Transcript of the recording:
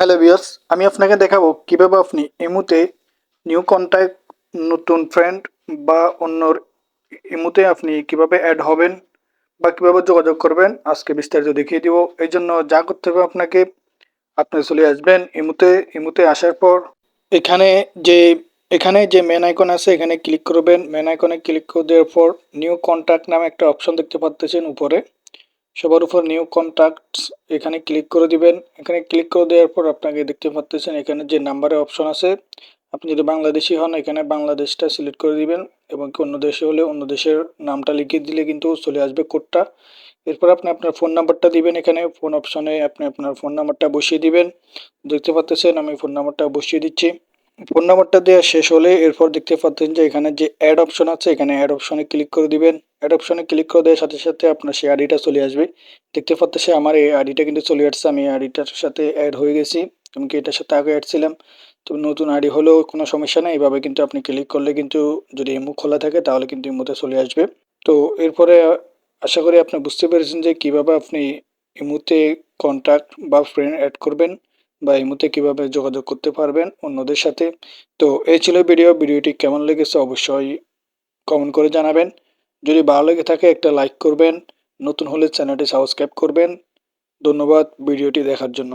Hello বিয়ার্স আমি আপনাকে দেখাবো কীভাবে আপনি ইমুতে নিউ কন্ট্যাক্ট নতুন ফ্রেন্ড বা অন্যর ইমুতে আপনি কীভাবে অ্যাড হবেন বা কীভাবে যোগাযোগ করবেন, আজকে বিস্তারিত দেখিয়ে দিব। এই জন্য যা করতে হবে আপনাকে, আপনি চলে আসবেন ইমুতে ইমুতে আসার পর এখানে যে এখানে যে মেন আইকন আছে, এখানে ক্লিক করবেন। মেন আইকনে ক্লিক করে দেওয়ার পর নিউ কন্ট্যাক্ট নামে একটা অপশন দেখতে পাচ্ছেন উপরে। সবার উপর নিউ কন্ট্যাক্টস এখানে ক্লিক করে দিবেন। এখানে ক্লিক করে দেওয়ার পর আপনাকে দেখতে পাচ্ছেন এখানে যে নাম্বারের অপশন আছে। আপনি যদি বাংলাদেশি হন, এখানে বাংলাদেশটা সিলেক্ট করে দিবেন এবং অন্য দেশে হলে অন্য দেশের নামটা লিখে দিলে কিন্তু চলে আসবে কোডটা এরপর আপনি আপনার ফোন নাম্বারটা দিবেন এখানে। ফোন অপশনে আপনি আপনার ফোন নাম্বারটা বসিয়ে দিবেন। দেখতে পাচ্ছেন আমি ফোন নাম্বারটা বসিয়ে দিচ্ছি। ফোন নাম্বারটা দেওয়া শেষ হলে এরপর দেখতে পাচ্ছেন যে এখানে যে অ্যাড অপশন আছে, এখানে অ্যাড অপশনে ক্লিক করে দিবেন। অ্যাড অপশনে ক্লিক করে দেওয়ার সাথে সাথে আপনার সেই আইডিটা চলে আসবে। দেখতে পাচ্ছেন আমার এই আইডিটা কিন্তু চলে আসছে, আমি আইডিটার সাথে অ্যাড হয়ে গেছি। এমনকি এটার সাথে আগে অ্যাড ছিলাম? তো নতুন আইডি হলেও কোনো সমস্যা নেই, এভাবে কিন্তু আপনি ক্লিক করলে কিন্তু যদি ইমো খোলা থাকে তাহলে কিন্তু ইমোতে চলে আসবে। তো এরপরে আশা করি আপনি বুঝতে পেরেছেন যে কীভাবে আপনি ইমোতে কন্ট্যাক্ট বা ফ্রেন্ড অ্যাড করবেন। বা এই মুহূর্তে কীভাবে যোগাযোগ করতে পারবেন অন্যদের সাথে। তো এই ছিল ভিডিও ভিডিওটি কেমন লেগেছে অবশ্যই কমেন্ট করে জানাবেন। যদি ভালো লেগে থাকে একটা লাইক করবেন, নতুন হলে চ্যানেলটি সাবস্ক্রাইব করবেন। ধন্যবাদ ভিডিওটি দেখার জন্য।